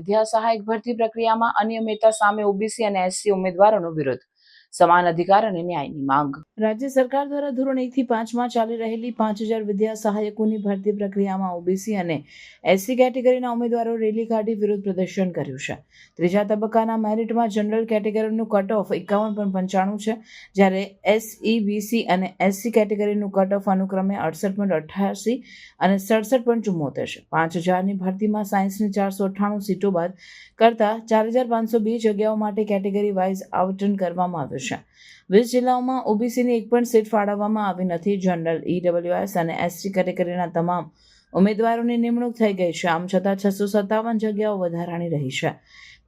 વિદ્યા સહાયક ભરતી પ્રક્રિયામાં અનિયમિતતા સામે ઓબીસી અને એસસી ઉમેદવારોનો વિરોધ. સમાન અધિકાર અને ન્યાયની માંગ. રાજ્ય સરકાર દ્વારા ધોરણ એક થી પાંચમાં ચાલી રહેલી પાંચ હજાર વિદ્યા સહાયકોની ભરતી પ્રક્રિયામાં ઓબીસી અને એસસી કેટેગરીના ઉમેદવારો રેલી કાઢી વિરોધ પ્રદર્શન કર્યું છે. ત્રીજા તબક્કાના મેરિટમાં જનરલ કેટેગરીનું કટ ઓફ એકાવન પોઈન્ટ પંચાણું છે, જ્યારે એસઈ બીસી અને એસસી કેટેગરીનું કટ ઓફ અનુક્રમે અડસઠ પોઈન્ટ અઠ્યાસી અને સડસઠ પોઈન્ટ ચુમ્મોતેર છે. પાંચ હજારની ભરતીમાં સાયન્સની ચારસો અઠ્ઠાણું સીટો બાદ કરતાં ચાર હજાર પાંચસો બે જગ્યાઓ માટે કેટેગરી વાઇઝ આવટન કરવામાં આવ્યું છે. વીસ જિલ્લાઓમાં ઓબીસીની એક પણ સીટ ફાળવવામાં આવી નથી. જનરલ ઈડબ્લ્યુએસ અને એસટી કેટેગરીના તમામ ઉમેદવારોની નિમણૂક થઈ ગઈ છે. આમ છતાં છસો સત્તાવન જગ્યાઓ વધારાની રહી છે.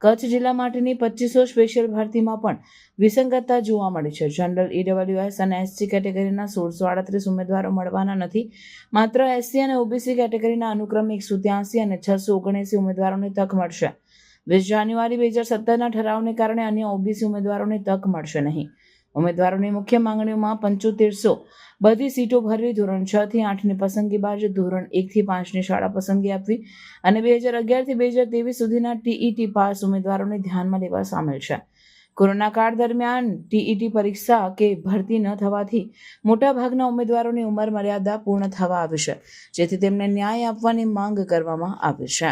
કચ્છ જિલ્લા માટેની પચીસો સ્પેશિયલ ભરતીમાં પણ વિસંગતતા જોવા મળી છે. જનરલ ઈડબ્લ્યુએસ અને એસટી કેટેગરીના સોળસો આડત્રીસ ઉમેદવારો મળવાના નથી. માત્ર એસસી અને ઓબીસી કેટેગરીના અનુક્રમે એકસો ત્યાસી અને છસો ઓગણએંસી ઉમેદવારોને તક મળશે. વીસ જાન્યુઆરી બે હજાર સત્તરના ઠરાવને કારણે અન્ય ઓબીસી ઉમેદવારોને તક મળશે નહીં. ઉમેદવારોની મુખ્ય માંગણીઓમાં પંચોતેરસો બધી સીટો ભરવી, ધોરણ છ થી આઠની પસંદગી બાદ ધોરણ એકથી પાંચની શાળા પસંદગી આપવી અને બે હજાર અગિયારથી બે હજાર ત્રેવીસ સુધીના ટીઈટી પાસ ઉમેદવારોને ધ્યાનમાં લેવા સામેલ છે. કોરોના કાળ દરમિયાન ટીઈટી પરીક્ષા કે ભરતી ન થવાથી મોટાભાગના ઉમેદવારોની ઉંમર મર્યાદા પૂર્ણ થવા આવી છે, જેથી તેમને ન્યાય આપવાની માંગ કરવામાં આવી છે.